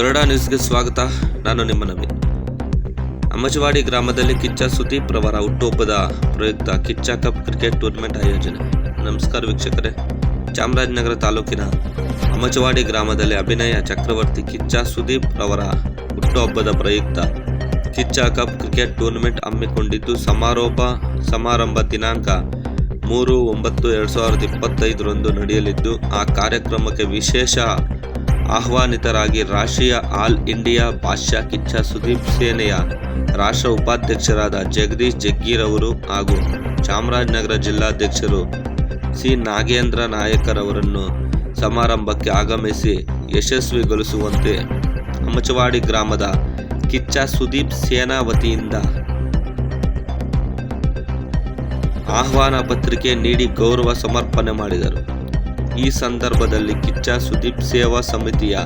ಗರುಡ ನ್ಯೂಸ್ಗೆ ಸ್ವಾಗತ. ನಾನು ನಿಮ್ಮ ನವೀನ್. ಅಮಜವಾಡಿ ಗ್ರಾಮದಲ್ಲಿ ಕಿಚ್ಚ ಸುದೀಪ್ ರವರ ಹುಟ್ಟುಹಬ್ಬದ ಪ್ರಯುಕ್ತ ಕಿಚ್ಚ ಕಪ್ ಕ್ರಿಕೆಟ್ ಟೂರ್ನಮೆಂಟ್ ಆಯೋಜನೆ. ನಮಸ್ಕಾರ ವೀಕ್ಷಕರೇ. ಚಾಮರಾಜನಗರ ತಾಲೂಕಿನ ಅಮಜವಾಡಿ ಗ್ರಾಮದಲ್ಲಿ ಅಭಿನಯ ಚಕ್ರವರ್ತಿ ಕಿಚ್ಚ ಸುದೀಪ್ ರವರ ಹುಟ್ಟುಹಬ್ಬದ ಪ್ರಯುಕ್ತ ಕಿಚ್ಚ ಕಪ್ ಕ್ರಿಕೆಟ್ ಟೂರ್ನಮೆಂಟ್ ಹಮ್ಮಿಕೊಂಡಿದ್ದು, ಸಮಾರೋಪ ಸಮಾರಂಭ ದಿನಾಂಕ ಮೂರು ಒಂಬತ್ತು ಎರಡು ಸಾವಿರದ ಇಪ್ಪತ್ತೈದರಂದು ನಡೆಯಲಿದ್ದು, ಆ ಕಾರ್ಯಕ್ರಮಕ್ಕೆ ವಿಶೇಷ ಆಹ್ವಾನಿತರಾಗಿ ರಾಷ್ಟ್ರೀಯ ಆಲ್ ಇಂಡಿಯಾ ಭಾಷ್ಯ ಕಿಚ್ಚ ಸುದೀಪ್ ಸೇನೆಯ ರಾಷ್ಟ್ರ ಉಪಾಧ್ಯಕ್ಷರಾದ ಜಗದೀಶ್ ಜಗ್ಗೀರವರು ಹಾಗೂ ಚಾಮರಾಜನಗರ ಜಿಲ್ಲಾಧ್ಯಕ್ಷರು ಸಿ. ನಾಗೇಂದ್ರ ನಾಯಕರವರನ್ನು ಸಮಾರಂಭಕ್ಕೆ ಆಗಮಿಸಿ ಯಶಸ್ವಿಗೊಳಿಸುವಂತೆ ಅಮಚವಾಡಿ ಗ್ರಾಮದ ಕಿಚ್ಚ ಸುದೀಪ್ ಸೇನಾ ವತಿಯಿಂದ ಆಹ್ವಾನ ಪತ್ರಿಕೆ ನೀಡಿ ಗೌರವ ಸಮರ್ಪಣೆ ಮಾಡಿದರು. ಈ ಸಂದರ್ಭದಲ್ಲಿ ಕಿಚ್ಚ ಸುದೀಪ್ ಸೇವಾ ಸಮಿತಿಯ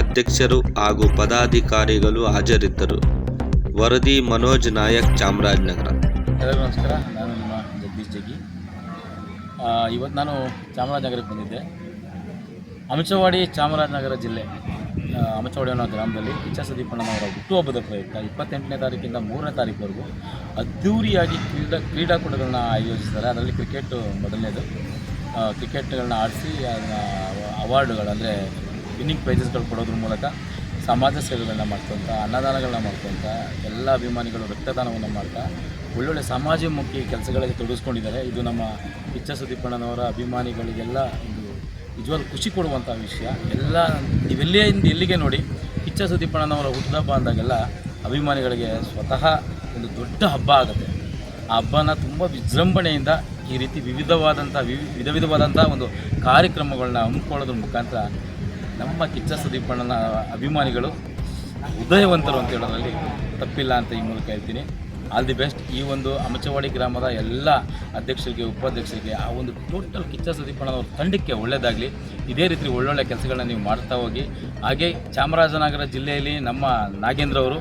ಅಧ್ಯಕ್ಷರು ಹಾಗೂ ಪದಾಧಿಕಾರಿಗಳು ಹಾಜರಿದ್ದರು. ವರದಿ ಮನೋಜ್ ನಾಯಕ್, ಚಾಮರಾಜನಗರ. ಎಲ್ಲರಿಗೂ ನಮಸ್ಕಾರ. ನಾನು ನಿಮ್ಮ ಜಗದೀಶ್ ಜಗಿ ಇವತ್ತು ನಾನು ಚಾಮರಾಜನಗರಕ್ಕೆ ಬಂದಿದ್ದೆ. ಅಮಚವಾಡಿ ಚಾಮರಾಜನಗರ ಜಿಲ್ಲೆ ಅಮಚವಾಡಿ ಅನ್ನೋ ಗ್ರಾಮದಲ್ಲಿ ಕಿಚ್ಚ ಸುದೀಪಣ್ಣನವರ ಹುಟ್ಟುಹಬ್ಬದ ಪ್ರಯುಕ್ತ ಇಪ್ಪತ್ತೆಂಟನೇ ತಾರೀಕಿಂದ ಮೂರನೇ ತಾರೀಕುವರೆಗೂ ಅದ್ಧೂರಿಯಾಗಿ ಕ್ರೀಡಾ, ಕ್ರೀಡಾಕೂಟಗಳನ್ನ ಆಯೋಜಿಸ್ತಾರೆ. ಅದರಲ್ಲಿ ಕ್ರಿಕೆಟ್ ಮೊದಲನೇದು. ಕ್ರಿಕೆಟ್ಗಳನ್ನ ಆಡಿಸಿ ಅದನ್ನ ಅವಾರ್ಡುಗಳು, ಅಂದರೆ ವಿನ್ನಿಂಗ್ ಪ್ರೈಸಸ್ಗಳು ಕೊಡೋದ್ರ ಮೂಲಕ ಸಮಾಜ ಸೇವೆಗಳನ್ನ ಮಾಡ್ಕೊತ ಅನ್ನದಾನಗಳನ್ನ ಮಾಡ್ಕೊತ ಎಲ್ಲ ಅಭಿಮಾನಿಗಳು ರಕ್ತದಾನವನ್ನು ಮಾಡ್ತಾ, ಒಳ್ಳೊಳ್ಳೆ ಸಮಾಜಮುಖಿ ಕೆಲಸಗಳಲ್ಲಿ ತೊಡಗಿಸ್ಕೊಂಡಿದ್ದಾರೆ. ಇದು ನಮ್ಮ ಕಿಚ್ಚ ಸುದೀಪಣ್ಣನವರ ಅಭಿಮಾನಿಗಳಿಗೆಲ್ಲ ಒಂದು ನಿಜವಾಗ್ಲೂ ಖುಷಿ ಕೊಡುವಂಥ ವಿಷಯ. ಎಲ್ಲ ನೀವೆಲ್ಲೇ ಇಂದ ಎಲ್ಲಿಗೆ ನೋಡಿ ಕಿಚ್ಚ ಸುದೀಪಣ್ಣನವರ ಹುಟ್ಟುಹಬ್ಬ ಅಂದಾಗೆಲ್ಲ ಅಭಿಮಾನಿಗಳಿಗೆ ಸ್ವತಃ ಒಂದು ದೊಡ್ಡ ಹಬ್ಬ ಆಗುತ್ತೆ. ಆ ಹಬ್ಬನ ತುಂಬ ವಿಜೃಂಭಣೆಯಿಂದ ಈ ರೀತಿ ವಿವಿಧವಾದಂಥ ವಿವಿ ವಿಧ ವಿಧವಾದಂಥ ಒಂದು ಕಾರ್ಯಕ್ರಮಗಳನ್ನ ಹಮ್ಮಿಕೊಳ್ಳೋದ್ರ ಮುಖಾಂತರ ನಮ್ಮ ಕಿಚ್ಚ ಸುದೀಪಣ್ಣನ ಅಭಿಮಾನಿಗಳು ಉದಯವಂತರು ಅಂತ ಹೇಳೋದ್ರಲ್ಲಿ ತಪ್ಪಿಲ್ಲ ಅಂತ ಈ ಮೂಲಕ ಹೇಳ್ತೀನಿ. All the best. ಈ ಒಂದು ಅಮಚವಾಡಿ ಗ್ರಾಮದ ಎಲ್ಲ ಅಧ್ಯಕ್ಷರಿಗೆ, ಉಪಾಧ್ಯಕ್ಷರಿಗೆ ಆ ಒಂದು ಟೋಟಲ್ ಕಿಚ್ಚ ಸುದೀಪಣ್ಣನವ್ರ ತಂಡಕ್ಕೆ ಒಳ್ಳೆಯದಾಗಲಿ ಇದೇ ರೀತಿ ಒಳ್ಳೊಳ್ಳೆ ಕೆಲಸಗಳನ್ನ ನೀವು ಮಾಡ್ತಾ ಹೋಗಿ. ಹಾಗೆ ಚಾಮರಾಜನಗರ ಜಿಲ್ಲೆಯಲ್ಲಿ ನಮ್ಮ ನಾಗೇಂದ್ರ ಅವರು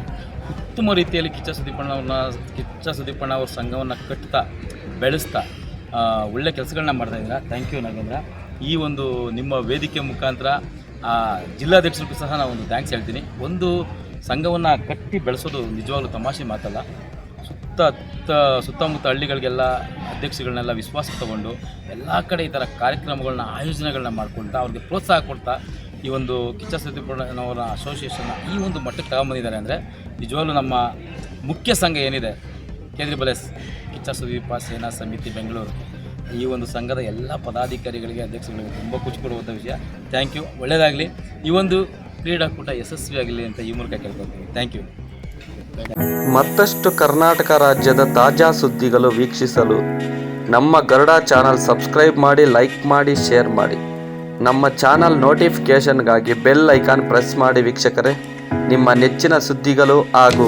ಉತ್ತಮ ರೀತಿಯಲ್ಲಿ ಕಿಚ್ಚ ಸುದೀಪಣ್ಣವ್ರನ್ನ ಕಿಚ್ಚ ಸುದೀಪಣ್ಣ ಅವ್ರ ಸಂಘವನ್ನು ಕಟ್ತಾ, ಬೆಳೆಸ್ತಾ ಒಳ್ಳೆ ಕೆಲಸಗಳನ್ನ ಮಾಡ್ತಾ ಇದ್ದೀರಾ? Thank you Nagendra. ಈ ಒಂದು ನಿಮ್ಮ ವೇದಿಕೆ ಮುಖಾಂತರ ಜಿಲ್ಲಾಧ್ಯಕ್ಷರಿಗೂ ಸಹ ನಾನು ಒಂದು ಥ್ಯಾಂಕ್ಸ್ ಹೇಳ್ತೀನಿ. ಒಂದು ಸಂಘವನ್ನು ಕಟ್ಟಿ ಬೆಳೆಸೋದು ನಿಜವಾಗ್ಲೂ ತಮಾಷೆ ಮಾತಲ್ಲ. ಸುತ್ತ ಸುತ್ತಮುತ್ತ ಹಳ್ಳಿಗಳಿಗೆಲ್ಲ ಅಧ್ಯಕ್ಷಗಳನ್ನೆಲ್ಲ ವಿಶ್ವಾಸ ತಗೊಂಡು ಎಲ್ಲ ಕಡೆ ಈ ಥರ ಕಾರ್ಯಕ್ರಮಗಳನ್ನ, ಆಯೋಜನೆಗಳನ್ನ ಮಾಡ್ಕೊಳ್ತಾ, ಅವ್ರಿಗೆ ಪ್ರೋತ್ಸಾಹ ಕೊಡ್ತಾ ಈ ಒಂದು ಕಿಚ್ಚ ಸುದೀಪಣ್ಣನವರ ಅಸೋಸಿಯೇಷನ್ನ ಈ ಒಂದು ಮಟ್ಟಕ್ಕೆ ತಗೊಂಬಂದಿದ್ದಾರೆ. ಅಂದರೆ ನಿಜವಾಗ್ಲೂ ನಮ್ಮ ಮುಖ್ಯ ಸಂಘ ಏನಿದೆ ಕೇಂದ್ರ ಬಲೇಸ್ ಕಿಚ್ಚ ಸುದೀಪ ಸೇನಾ ಸಮಿತಿ ಬೆಂಗಳೂರು. ಈ ಒಂದು ಸಂಘದ ಎಲ್ಲ ಪದಾಧಿಕಾರಿಗಳಿಗೆ, ಅಧ್ಯಕ್ಷಗಳಿಗೆ ತುಂಬ ಖುಷಿ ಕೊಡುವಂಥ ವಿಷಯ. ಥ್ಯಾಂಕ್ ಯು ಒಳ್ಳೆಯದಾಗಲಿ ಈ ಒಂದು ಕ್ರೀಡಾಕೂಟ ಯಶಸ್ವಿಯಾಗಲಿ ಅಂತ ಈ ಮೂಲಕ ಕೇಳ್ಕೊಳ್ತೀವಿ. ಥ್ಯಾಂಕ್ ಯು ಮತ್ತಷ್ಟು ಕರ್ನಾಟಕ ರಾಜ್ಯದ ತಾಜಾ ಸುದ್ದಿಗಳು ವೀಕ್ಷಿಸಲು ನಮ್ಮ ಗರುಡ ಚಾನಲ್ ಸಬ್ಸ್ಕ್ರೈಬ್ ಮಾಡಿ, ಲೈಕ್ ಮಾಡಿ, ಶೇರ್ ಮಾಡಿ. ನಮ್ಮ ಚಾನಲ್ ನೋಟಿಫಿಕೇಷನ್ಗಾಗಿ ಬೆಲ್ ಐಕಾನ್ ಪ್ರೆಸ್ ಮಾಡಿ ವೀಕ್ಷಕರೇ. ನಿಮ್ಮ ನೆಚ್ಚಿನ ಸುದ್ದಿಗಳು ಹಾಗೂ